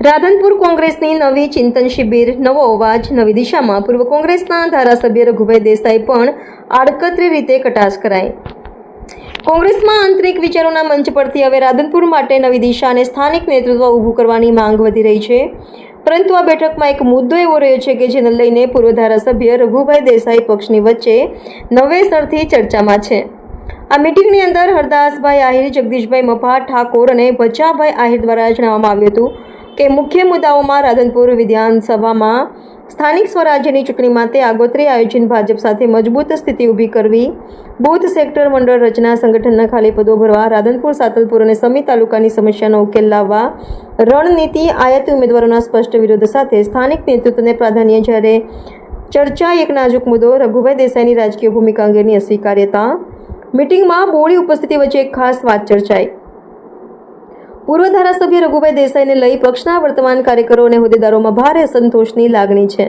રાધનપુર કોંગ્રેસની નવી ચિંતન શિબિર નવો અવાજ, નવી દિશામાં પૂર્વ કોંગ્રેસના ધારાસભ્ય રઘુભાઈ દેસાઈ પણ આડકતરી રીતે કટાશ કરાય કોંગ્રેસમાં આંતરિક વિચારોના મંચ પરથી હવે રાધનપુર માટે નવી દિશા અને સ્થાનિક નેતૃત્વ ઊભું કરવાની માંગ વધી રહી છે. પરંતુ આ બેઠકમાં એક મુદ્દો એવો રહ્યો છે કે જેને લઈને પૂર્વ ધારાસભ્ય રઘુભાઈ દેસાઈ પક્ષની વચ્ચે નવેસરથી ચર્ચામાં છે. આ મિટિંગની અંદર હરદાસભાઈ આહિર, જગદીશભાઈ મફા ઠાકોર અને ભચાભાઈ આહિર દ્વારા જણાવવામાં આવ્યું હતું કે મુખ્ય મુદ્દાઓમાં રાધનપુર વિધાનસભામાં સ્થાનિક સ્વરાજ્યની ચૂંટણી માટે આગોતરી આયોજન ભાજપ સાથે મજબૂત સ્થિતિ ઊભી કરવી, બૂથ સેક્ટર મંડળ રચના સંગઠનના ખાલી પદો ભરવા, રાધનપુર, સાતલપુર અને સમી તાલુકાની સમસ્યાનો ઉકેલ લાવવા, રણનીતિ, આયાતી ઉમેદવારોના સ્પષ્ટ વિરોધ સાથે સ્થાનિક નેતૃત્વને પ્રાધાન્ય જ્યારે ચર્ચા એક નાજુક મુદ્દો, રઘુભાઈ દેસાઈની રાજકીય ભૂમિકા અંગેની અસ્વીકાર્યતા મિટિંગમાં બોળી ઉપસ્થિતિ વચ્ચે એક ખાસ વાત ચર્ચાઈ. પૂર્વ ધારાસભ્ય રઘુભાઈ દેસાઈને લઈ પક્ષના વર્તમાન કાર્યકરો અને હોદ્દેદારોમાં ભારે અસંતોષની લાગણી છે.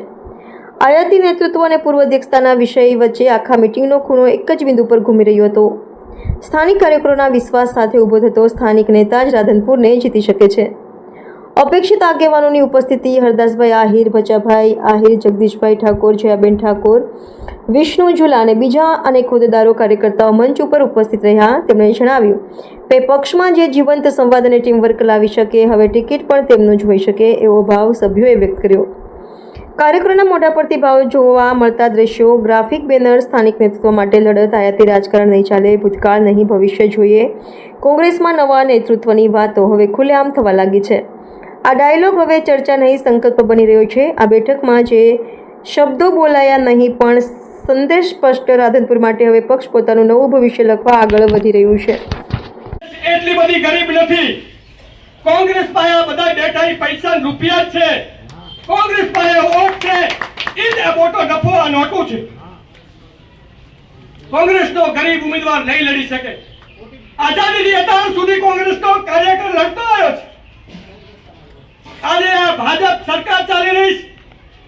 આયાતી નેતૃત્વ અને પૂર્વ અધ્યક્ષતાના વિષય વચ્ચે આખા મિટિંગનો ખૂણો એક જ બિંદુ પર ઘૂમી રહ્યો હતો. સ્થાનિક કાર્યકરોના વિશ્વાસ સાથે ઊભો થતો સ્થાનિક નેતા જ રાધનપુરને જીતી શકે છે. અપેક્ષિત આગેવાનોની ઉપસ્થિતિ હરદાસભાઈ આહિર, ભચાભાઈ આહિર, જગદીશભાઈ ઠાકોર, જયાબેન ઠાકોર, વિષ્ણુ ઝુલા અને બીજા અનેક હોદ્દેદારો, કાર્યકર્તાઓ મંચ ઉપર ઉપસ્થિત રહ્યા તેમણે જણાવ્યું કે પક્ષમાં જે જીવંત સંવાદ અને ટીમવર્ક લાવી શકે, હવે ટિકિટ પણ તેમનું જ હોઈ શકે, એવો ભાવ સભ્યોએ વ્યક્ત કર્યો. કાર્યક્રમના મોટા પરથી ભાવ જોવા મળતા દ્રશ્યો, ગ્રાફિક બેનર, સ્થાનિક નેતૃત્વ માટે લડત, આયાતી રાજકારણ નહીં ચાલે, ભૂતકાળ નહીં, ભવિષ્ય જોઈએ, કોંગ્રેસમાં નવા નેતૃત્વની વાતો હવે ખુલ્લેઆમ થવા લાગી છે. આ ડાયલોગ હવે ચર્ચા નહીં સંકલ્પ બની રહ્યો છે. આ બેઠકમાં જે શબ્દો બોલાયા નહીં પણ સંદેશ સ્પષ્ટ રાધનપુર માટે હવે પક્ષ પોતાનું નવું ભવિષ્ય લખવા આગળ વધી રહ્યું છે. એટલી બધી ગરીબ નથી. કોંગ્રેસ પાસે બધા બેઠા પૈસા રૂપિયા છે. કોંગ્રેસ પાસે વોટ છે. આ મોટો નફો આ નોટું છે. કોંગ્રેસનો ગરીબ ઉમેદવાર નહીં લડી શકે. આઝાદીની અત્યાર સુધી કોંગ્રેસનો કાર્યકર લડતો આવ્યો છે. ભાજપ સરકાર ચાલી રહી છે.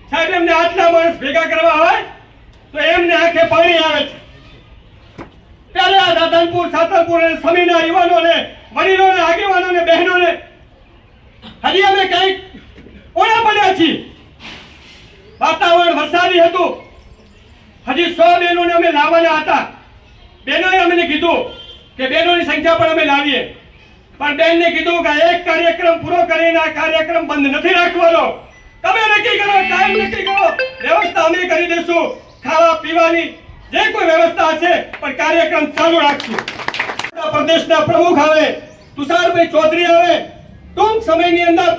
સાહેબ, એમને આટલા માણસ ભેગા કરવા હોય તો એમને આંખે પાણી આવે છે. ત્યારે આ રાધનપુર, સાતલપુર અને સમીના યુવાનોને, વડીલોને, આગેવાનોને, બહેનોને હજી અમે કંઈક ઓળા પડ્યા છીએ. વાતાવરણ વરસાદી હતું. હજી સો બહેનોને અમે લાવવાના હતા. બહેનોએ અમને કીધું કે બહેનોની સંખ્યા પણ અમે લાવીએ. પણ બેનને કીધું કે એક કાર્યક્રમ પૂરો કરીને આ કાર્યક્રમ બંધ નથી રાખવાનો. તમે નક્કી કરો ટાઈમ નક્કી કરો. વ્યવસ્થા અમે કરી દઈશું. ખાવા પીવાની જે કોઈ વ્યવસ્થા હશે, પણ કાર્યક્રમ ચાલુ રાખશું. પ્રદેશના પ્રમુખ આવે, તુષારભાઈ ચૌધરી આવે, ટૂંક સમયની અંદર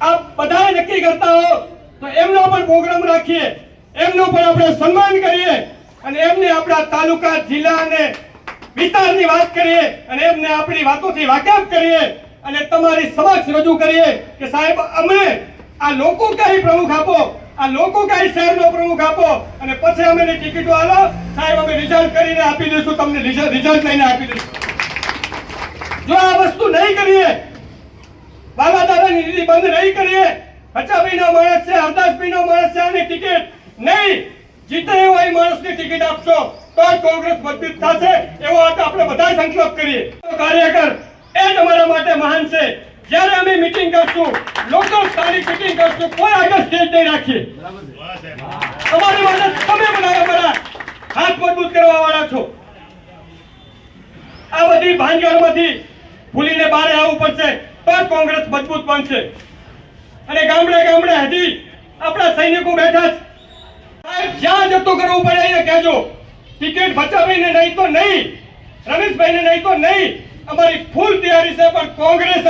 આપ બધા નક્કી કરતા હો, તો એમનો પણ પ્રોગ્રામ રાખીએ. એમનો પણ આપણે સન્માન કરીએ અને એમને આપણા તાલુકા, જિલ્લા અને વિસ્તારની વાત કરીએ અને એમને આપણી વાતોથી વાકેફ કરીએ અને તમારી સમક્ષ રજૂ કરીએ કે સાહેબ, અમને આ લોકો કઈ પ્રમુખ આપો? આ લોકો કઈ શહેરનો પ્રમુખ આપો? અને પછી અમે ટિકિટો આલો. સાહેબ, અમે રિઝલ્ટ કરીને આપી દઈશું, તમને રિઝલ્ટ લઈને આપી દઈશું. જો આ વસ્તુ નહીં કરીએ બાલા દાદાની નીતિ બંધ નહીં કરીએ હચાભાઈ નો માણસ છે હરદાસભાઈ નો માણસ છે, આની ટિકિટ નહીં. જીતે એવો માણસની ટિકિટ આપશો. તો કોંગ્રેસ મજબૂત થશે, એવો આ આપણે બધા સંકલ્પ કરીએ. કાર્યકર, એ તમારા માટે મહાન છે. જ્યારે અમે મીટિંગ કરશું લોકલ સ્થાનિક મીટિંગ કરશું, કોઈ આગળ સ્ટેજ નહીં રાખીએ. તમારી માટે તમે બધા અમારા હાથ મજબૂત કરવા વાળા છો. આ બધી ભાંજગડમાંથી ભૂલીને બહાર આવવું પડશે તો જ કોંગ્રેસ મજબૂત બનશે. અને ગામડે ગામડે હજી આપણા સૈનિકો બેઠા છે જ્યાં જતો કરવું પડે એને કહેજો. ટિકિટ બચાવીને નહીં તો નહીં. રમેશભાઈને નહીં તો નહીં. અમારી ફૂલ તૈયારી છે, પણ કોંગ્રેસ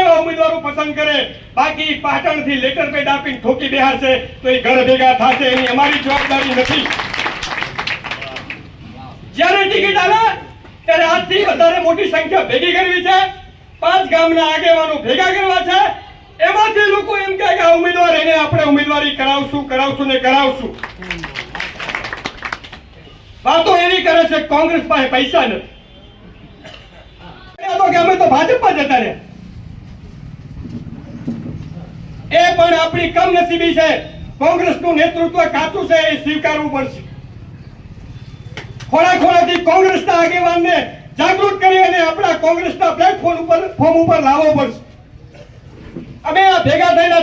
એવા ઉમેદવારો પસંદ કરે. બાકી પાટણથી લેટર પેડ આપીને ઠોકી બેહારશે તો એ ઘર ભેગા થશે, એની અમારી જવાબદારી નથી. જ્યારે ટિકિટ આવે, ત્યારે આજથી વધારે મોટી સંખ્યા ભેગી કરવી છે. પાંચ ગામના આગેવાનો ભેગા કરવા છે. એમાંથી લોકો એમ કહે કે ઉમેદવાર એને આપણે ઉમેદવારી કરાવશું કરાવશું ને કરાવશું. વાતો એવી કરે છે કોંગ્રેસ પાસે પૈસા નથી. અમે તો ભાજપમાં જતા રહ્યા. એ પણ આપણી કમનસીબી છે. કોંગ્રેસનું નેતૃત્વ કાચું છે, એ સ્વીકારવું પડશે. ખોડા ખોડાથી કોંગ્રેસના આગેવાનને જાગૃત કરી અને આપણા કોંગ્રેસના પ્લેટફોર્મ ઉપર ફોર્મ ઉપર લાવવો પડશે. અમે આ ભેગા થઈને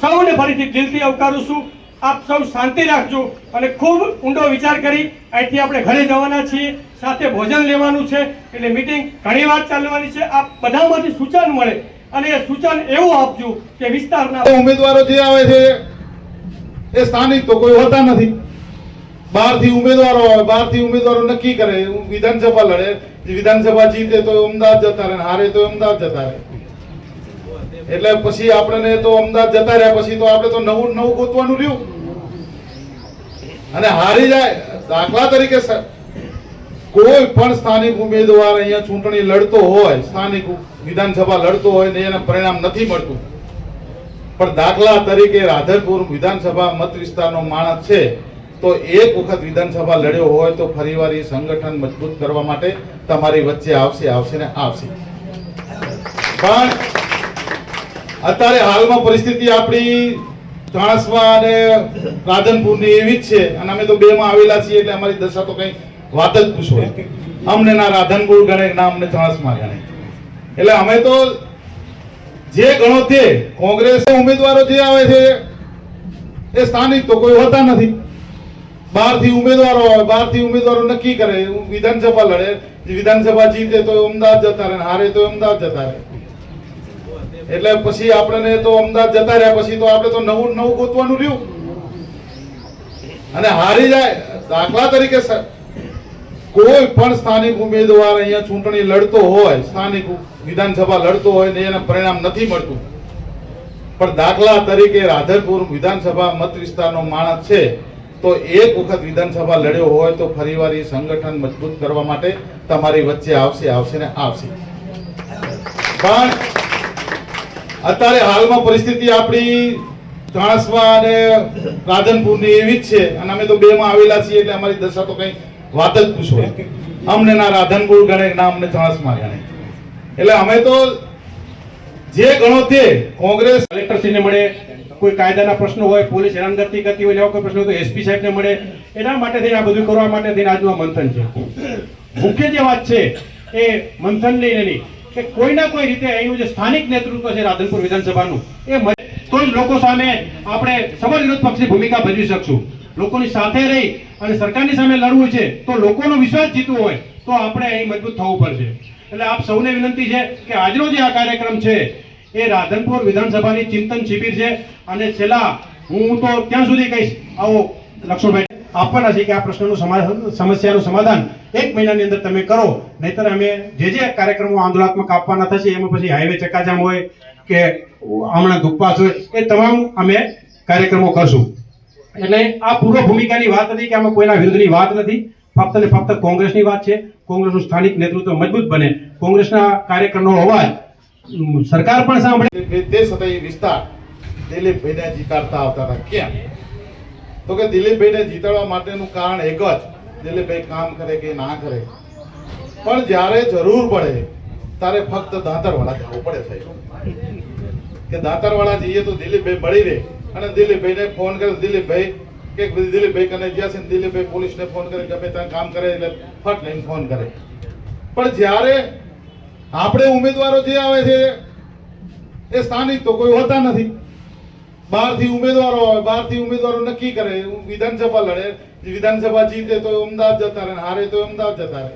સૌને ફરીથી દિલથી આવકારું છું. આપ સૌ શાંતિ રાખજો અને ખૂબ ઊંડો વિચાર કરી અહીંથી આપણે ઘરે જવાના છીએ, સાથે ભોજન લેવાનું છે, એટલે મીટિંગ ઘણી વાર ચાલવાની છે. આપ બધામાંથી સૂચન મળે અને એ સૂચન એવું આપજો કે વિસ્તારના ઉમેદવારો જે આવે છે, એ સ્થાનિક તો કોઈ હોતા નથી. બહારથી ઉમેદવારો આવે, બહારથી ઉમેદવારો નક્કી કરે. વિધાનસભા લડે વિધાનસભા જીતે તો અમદાવાદ જતા રહે હારે તો અમદાવાદ જતા રહે. એટલે પછી આપણને તો અમદાવાદ જતા રહ્યા, પછી તો આપણે તો નવું નવું ગોતવાનું રહ્યું. અને હારી જાય. દાખલા તરીકે કોઈ પણ સ્થાનિક ઉમેદવાર અહીંયા ચૂંટણી લડતો હોય, સ્થાનિક વિધાનસભા લડતો હોય ને એને પરિણામ નથી મળતું. પણ દાખલા તરીકે રાધનપુર વિધાનસભા મત વિસ્તારનો માણસ છે, તો એક વખત વિધાનસભા લડ્યો હોય તો ફરીવાર એ સંગઠન મજબૂત કરવા માટે તમારી વચ્ચે આવશે આવશે ને આવશે. પણ અત્યારે હાલમાં પરિસ્થિતિ આપણી ચાણસ્મા અને રાધનપુરની એવી જ છે. અને અમે તો બેમાં આવેલા છીએ એટલે અમારી દશા તો કઈ વાત જ પૂછો અમને ના રાધનપુર ગણે, ના અમને ચાણસ્મા ગણે. એટલે અમે તો જે ગણો તે કોંગ્રેસ ઉમેદવારો જે આવે છે, એ સ્થાનિક તો કોઈ હોતા નથી. બહારથી ઉમેદવારો આવે, બહારથી ઉમેદવારો નક્કી કરે. વિધાનસભા લડે, વિધાનસભા જીતે તો અમદાવાદ જતા રહે, હારે તો અમદાવાદ જતા રહે. એટલે પછી આપણને તો અમદાવાદ જતા રહ્યા, પછી તો આપણે તો નવું નવું ગોતવાનું રહ્યું. અને હારી જાય, દાખલા તરીકે કોઈ પણ સ્થાનિક ઉમેદવાર અહીંયા ચૂંટણી લડતો હોય, સ્થાનિક વિધાનસભા લડતો હોય ને એને પરિણામ નથી મળતું. પણ દાખલા તરીકે રાધનપુર વિધાનસભા મત વિસ્તારનો માણસ છે, તો એક વખત વિધાનસભા લડ્યો હોય તો ફરીવાર એ સંગઠન મજબૂત કરવા માટે તમારી વચ્ચે આવશે આવશે ને આવશે. પણ અત્યારે હાલમાં પરિસ્થિતિ આપણી ચાણસ્મા અને રાધનપુરની એવી જ છે. અને અમે તો બેમાં આવેલા છીએ એટલે અમારી દશા તો કઈ વાત જ પૂછો અમને ના રાધનપુર ગણે ના અમને ચાણસ્મા ગણે એટલે અમે તો જે ગણો તે કોંગ્રેસ કલેક્ટરશ્રીને મળે, કોઈ કાયદાના પ્રશ્નો હોય, પોલીસ હેરાનગતિ કરતી હોય, એવા કોઈ પ્રશ્નો હોય તો એસપી સાહેબને મળે. એના માટે થઈને આ બધું કરવા માટે થઈને આજનું આ મંથન છે. મુખ્ય જે વાત છે એ મંથન નહીં, એની કે કોઈના કોઈ રીતે અહીંનું જે સ્થાનિક નેતૃત્વ છે રાધનપુર વિધાનસભાનું, એ તો જ લોકો સામે આપણે સમર વિરોધ પક્ષની ભૂમિકા ભજવી શકશું. લોકોની સાથે રહી અને સરકારની સામે લડવું છે, તો લોકોનો વિશ્વાસ જીતવો હોય, તો આપણે અહીં મજબૂત થવું પડશે. એટલે આપ સૌને વિનંતી છે કે આજનો જે આ કાર્યક્રમ છે, એ રાધનપુર વિધાનસભાની ચિંતન શિબિર છે, અને છેલ્લા હું તો ત્યાં સુધી કહીશ, આવો લક્ષ્મણભાઈ, આપવાના છે કે આ પ્રશ્નનું સમાધાન સમસ્યાનું સમાધાન એક મહિનાની અંદર તમે કરો, નહીતર અમે જે જે કાર્યક્રમો આંદોલનાત્મક આપવાના થશે, એમાં પછી હાઈવે ચક્કાજામ હોય કે હમણાં દુપ્પાસ હોય, એ તમામ અમે કાર્યક્રમો કરશું. એટલે આ પૂર્વ ભૂમિકાની વાત હતી કે આમાં કોઈના વિરુદ્ધની વાત નથી, ફક્ત ને ફક્ત કોંગ્રેસની વાત છે. કોંગ્રેસનું સ્થાનિક નેતૃત્વ મજબૂત બને. કોંગ્રેસના કાર્યક્રમનો અવાજ સરકાર પણ સાંભળે. તે છતાં વિસ્તાર દિલીપભાઈને જીતાડતા આવતા હતા કેમ તો કે દિલીપભાઈને જીતાડવા માટેનું કારણ એક જ. દિલીપભાઈ કામ કરે કે ના કરે. પણ જ્યારે જરૂર પડે, ત્યારે ફક્ત દાંતરવાળા જવું પડે સાહેબ. કે દાંતરવાળા જઈએ તો દિલીપભાઈ મળી રહે. અને દિલીપભાઈને ફોન કરે દિલીપભાઈ કે દિલીપભાઈ કને ગયા છે દિલીપભાઈ પોલીસને ફોન કરે, ગમે ત્યાં કામ કરે, એટલે ફટ લઈને ફોન કરે. પણ જ્યારે આપણે ઉમેદવારો જે આવે છે, એ સ્થાનિક તો કોઈ હોતા નથી. બહારથી ઉમેદવારો આવે, બહારથી ઉમેદવારો નક્કી કરે. વિધાનસભા લડે વિધાનસભા જીતે તો અમદાવાદ જતા રહે હારે તો અમદાવાદ જતા રહે.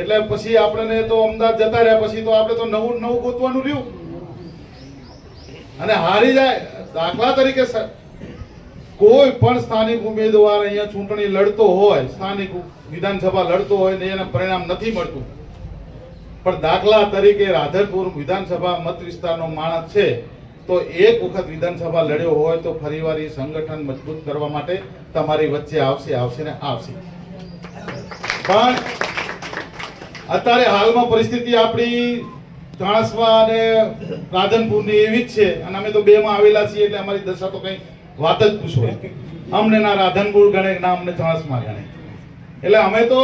એટલે પછી આપણને તો અમદાવાદ જતા રહ્યા, પછી તો આપણે તો નવું નવું ગોતવાનું રહ્યું. અને હારી જાય, દાખલા તરીકે કોઈ પણ સ્થાનિક ઉમેદવાર અહીંયા ચૂંટણી લડતો હોય, સ્થાનિક વિધાનસભા લડતો હોય, ને એને પરિણામ નથી મળતું. પણ દાખલા તરીકે રાધનપુર વિધાનસભા મત વિસ્તારનો માણસ છે તો એક વખત વિધાનસભા લડ્યો હોય તો ફરીવાર એ સંગઠન મજબૂત કરવા માટે તમારી વચ્ચે આવશે આવશે ને આવશે. પણ અત્યારે હાલમાં પરિસ્થિતિ આપણી ચાણસવા અને રાધનપુરની એવી જ છે અને અમે તો બેમાં આવેલા છીએ એટલે અમારી દશા તો કઈ વાત જ પૂછો અમને ના રાધનપુર ગણે, ના અમને ચાણસમાં ગણે. એટલે અમે તો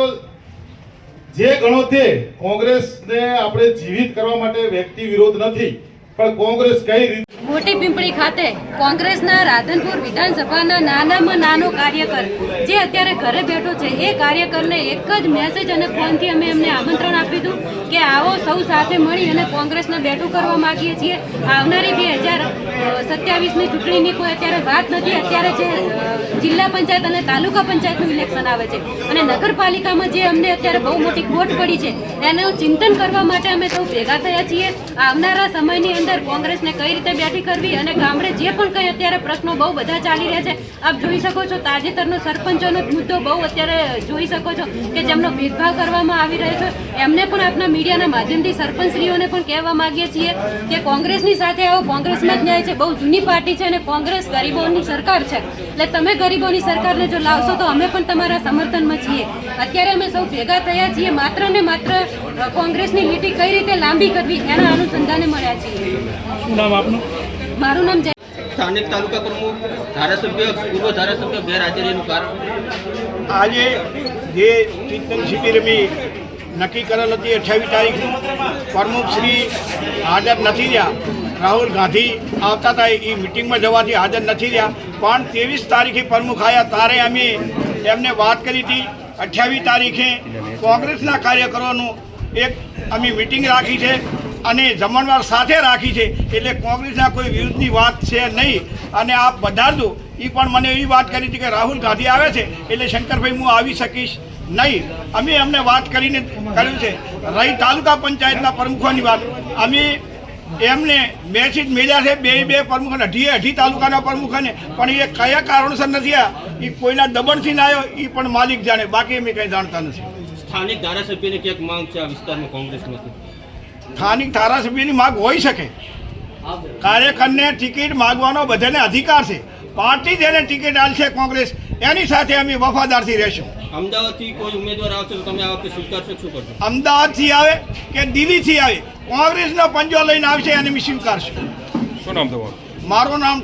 જે ગણો તે કોંગ્રેસને આપણે જીવિત કરવા માટે વ્યક્તિ વિરોધ નથી. પણ કોંગ્રેસ કઈ રીતે મોટી પિંપળી ખાતે કોંગ્રેસના રાધનપુર વિધાનસભાના નાનામાં નાનો કાર્યકર, જે અત્યારે ઘરે બેઠો છે, એ કાર્યકરને એક જ મેસેજ અને ફોનથી અમે એમને આમંત્રણ આપ્યું હતું કે આવો સૌ સાથે મળી અને કોંગ્રેસને બેઠું કરવા માંગીએ છીએ. આવનારી બે હજાર સત્યાવીસની ચૂંટણીની કોઈ અત્યારે વાત નથી. અત્યારે જે જિલ્લા પંચાયત અને તાલુકા પંચાયતનું ઇલેક્શન આવે છે. અને નગરપાલિકામાં જે અમને અત્યારે બહુ મોટી ખોટ પડી છે એનું ચિંતન કરવા માટે અમે સૌ ભેગા થયા છીએ. આવનારા સમયની અંદર કોંગ્રેસને કઈ રીતે બેઠી કરવી અને ગામડે જે પણ કંઈ અત્યારે પ્રશ્નો બહુ બધા ચાલી રહ્યા છે, આપ જોઈ શકો છો તાજેતરનો સરપંચોનો મુદ્દો બહુ અત્યારે જોઈ શકો છો કે જેમનો ભેદભાવ કરવામાં આવી રહ્યો છે. એમને પણ આપના મીડિયાના માધ્યમથી સરપંચશ્રીઓને પણ કહેવા માગીએ છીએ કે કોંગ્રેસની સાથે આવો, કોંગ્રેસમાં જ ન્યાય છે. બહુ જૂની પાર્ટી છે અને કોંગ્રેસ ગરીબોની સરકાર છે. એટલે તમે ગરીબોની સરકારને જો લાવશો તો અમે પણ તમારા સમર્થનમાં છીએ. અત્યારે અમે સૌ ભેગા થયા છીએ. માત્ર ને માત્ર કોંગ્રેસની લીટી કઈ રીતે લાંબી કરવી એના અનુસંધાને મળ્યા છીએ. શું નામ આપનું? મારું નામ જય સ્થાનિક તાલુકા પ્રમુખ ધારાસભ્ય પૂર્વ ધારાસભ્ય ગેરહાજરીનું કારણ આજે જે ચિંતન શિબિર મેં નક્કી કરેલ હતી અઠ્યાવીસ તારીખનું પ્રમુખ શ્રી હાજર નથી રહ્યા. રાહુલ ગાંધી આવતા હતા એ મિટિંગમાં જવાથી હાજર નથી રહ્યા. પણ ત્રેવીસ તારીખે પ્રમુખ આવ્યા તારે અમે એમને વાત કરી હતી અઠ્યાવીસ તારીખે કોંગ્રેસના કાર્યકરોનું એક અમે મિટિંગ રાખી છે. અને જમણવાર સાથે રાખી છે. એટલે કોંગ્રેસના કોઈ વિરુદ્ધની વાત છે નહીં. અને આપ વધારજો એ પણ મને એવી વાત કરી હતી કે રાહુલ ગાંધી આવે છે, એટલે શંકરભાઈ હું આવી શકીશ નહીં. અમે અમને વાત કરીને કર્યું છે. રહી તાલુકા પંચાયતના પ્રમુખોની વાત. અમે એમને મેસેજ મેળ્યા છે, બે બે પ્રમુખોને, અઢી અઢી તાલુકાના પ્રમુખોને. પણ એ કયા કારણોસર નથી આ? એ કોઈના દબણથી ના આવ્યો એ પણ માલિક જાણે. બાકી અમે કંઈ જાણતા નથી. સ્થાનિક ધારાસભ્યની ક્યાંક માંગ છે આ વિસ્તારમાં કોંગ્રેસમાંથી? સ્થાનિક ધારાસભ્યની માગ હોઈ શકે. કાર્યકરને ટિકિટ માગવાનો બધાને અધિકાર છે. પાર્ટી જેને ટિકિટ આપશે કોંગ્રેસ એની સાથે અમે વફાદારથી રહેશું. અમદાવાદથી કોઈ ઉમેદવાર આવશે તો તમે આ વખતે સ્વીકારશો શું કરશો? અમદાવાદથી આવે કે દિલ્હીથી આવે કોંગ્રેસનો પંજો લઈને આવશે એને અમે સ્વીકારશું. શું નામ તમારું? મારું નામ